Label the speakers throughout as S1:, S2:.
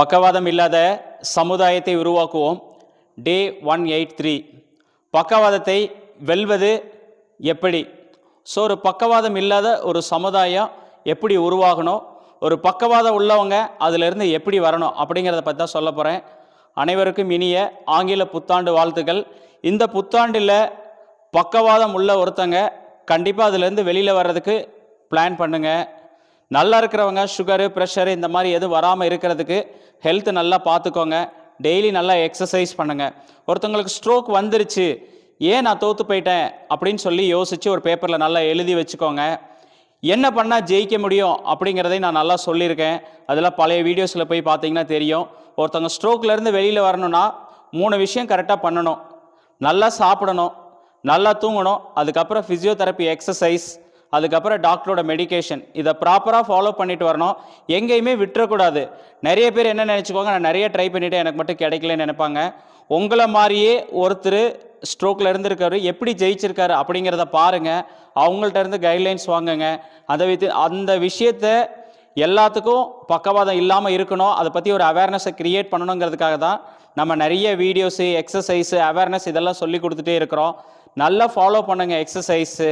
S1: பக்கவாதம் இல்லாத சமுதாயத்தை உருவாக்குவோம். டே ஒன் எயிட் த்ரீ பக்கவாதத்தை வெல்வது எப்படி? ஸோ ஒரு பக்கவாதம் இல்லாத ஒரு சமுதாயம் எப்படி உருவாகணும்? ஒரு பக்கவாதம் உள்ளவங்க அதிலிருந்து எப்படி வரணும்? அப்படிங்கிறத பற்றி தான் சொல்ல போகிறேன் அனைவருக்கும் இனிய ஆங்கில புத்தாண்டு வாழ்த்துக்கள். இந்த புத்தாண்டில் பக்கவாதம் உள்ள ஒருத்தங்க கண்டிப்பாக அதுலேருந்து வெளியில் வர்றதுக்கு பிளான் பண்ணுங்கள் நல்லா இருக்கிறவங்க சுகரு ப்ரெஷரு இந்த மாதிரி எதுவும் வராமல் இருக்கிறதுக்கு ஹெல்த் நல்லா பார்த்துக்கோங்க. டெய்லி நல்லா எக்ஸசைஸ் பண்ணுங்கள் ஒருத்தவங்களுக்கு ஸ்ட்ரோக் வந்துருச்சு ஏன் நான் தோற்று போயிட்டேன் அப்படின்னு சொல்லி யோசித்து ஒரு பேப்பரில் நல்லா எழுதி வச்சுக்கோங்க. என்ன பண்ணால் ஜெயிக்க முடியும் அப்படிங்கிறதையும் நான் நல்லா சொல்லியிருக்கேன். அதெல்லாம் பழைய வீடியோஸில் போய் பார்த்தீங்கன்னா தெரியும். ஒருத்தவங்க ஸ்ட்ரோக்லேருந்து வெளியில் வரணும்னா மூணு விஷயம் கரெக்டாக பண்ணணும். நல்லா சாப்பிடணும் நல்லா தூங்கணும் அதுக்கப்புறம் ஃபிசியோதெரப்பி எக்ஸசைஸ் அதுக்கப்புறம் டாக்டரோட மெடிகேஷன் இதை ப்ராப்பராக ஃபாலோ பண்ணிட்டு வரணும். எங்கேயுமே விட்டுறக்கூடாது. நிறைய பேர் என்ன நினச்சிக்கோங்க நான் நிறைய ட்ரை பண்ணிவிட்டு எனக்கு மட்டும் கிடைக்கலன்னு நினைப்பாங்க. உங்களை மாதிரியே ஒருத்தர் ஸ்ட்ரோக்கில் இருந்திருக்காரு எப்படி ஜெயிச்சிருக்காரு அப்படிங்கிறத பாருங்கள் அவங்கள்ட்ட இருந்து கைட்லைன்ஸ் வாங்குங்க. அதை வித்து அந்த விஷயத்தை எல்லாத்துக்கும் பக்கவாதம் இல்லாமல் இருக்கணும். அதை பற்றி ஒரு அவேர்னஸை க்ரியேட் பண்ணணுங்கிறதுக்காக தான் நம்ம நிறைய வீடியோஸு எக்ஸசைஸு அவேர்னஸ் இதெல்லாம் சொல்லி கொடுத்துட்டே இருக்கிறோம். நல்லா ஃபாலோ பண்ணுங்க எக்ஸசைஸு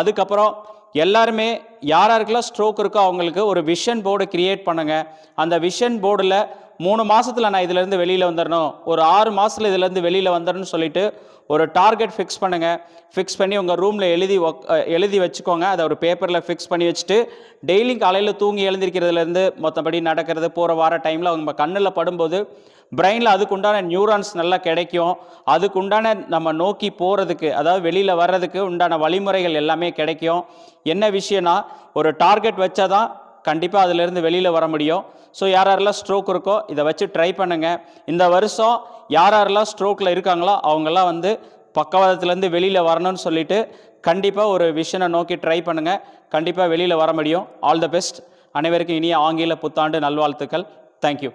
S1: அதுக்கப்புறம் எல்லாருமே யார் யாருக்கெல்லாம் ஸ்ட்ரோக் இருக்கோ அவங்களுக்கு ஒரு விஷன் போர்டு கிரியேட் பண்ணுங்கள் அந்த விஷன் போர்டில் மூணு மாதத்தில் நான் இதுலேருந்து வெளியில் வந்துடணும் ஒரு ஆறு மாதத்தில் இதுலேருந்து வெளியில் வந்துடணும்னு சொல்லிட்டு ஒரு டார்கெட் ஃபிக்ஸ் பண்ணுங்கள் ஃபிக்ஸ் பண்ணி உங்கள் ரூமில் எழுதி ஒக்- எழுதி வச்சுக்கோங்க. அதை ஒரு பேப்பரில் ஃபிக்ஸ் பண்ணி வச்சுட்டு டெய்லி காலையில் தூங்கி எழுந்திருக்கிறதுலேருந்து மொத்தபடி நடக்கிறது போகிற வார டைமில் அவங்க கண்ணில் படும்போது பிரெயினில் அதுக்குண்டான நியூரான்ஸ் நல்லா கிடைக்கும். அதுக்குண்டான நம்ம நோக்கி போகிறதுக்கு அதாவது வெளியில் வர்றதுக்கு உண்டான வழிமுறைகள் எல்லாமே கிடைக்கும். என்ன விஷயம்னா ஒரு டார்கெட் வச்சா தான் கண்டிப்பாக அதிலேருந்து வெளியில் வர முடியும். ஸோ யார் யாரெல்லாம் ஸ்ட்ரோக் இருக்கோ இதை வச்சு ட்ரை பண்ணுங்கள் இந்த வருஷம் யார் யாரெல்லாம் ஸ்ட்ரோக்கில் இருக்காங்களோ அவங்கெல்லாம் வந்து பக்கவாதத்துலேருந்து வெளியில் வரணும்னு சொல்லிட்டு கண்டிப்பாக ஒரு விஷனை நோக்கி ட்ரை பண்ணுங்கள் கண்டிப்பாக வெளியில் வர முடியும். ஆல் த பெஸ்ட் அனைவருக்கும் இனிய ஆங்கில புத்தாண்டு நல்வாழ்த்துக்கள். தேங்க்யூ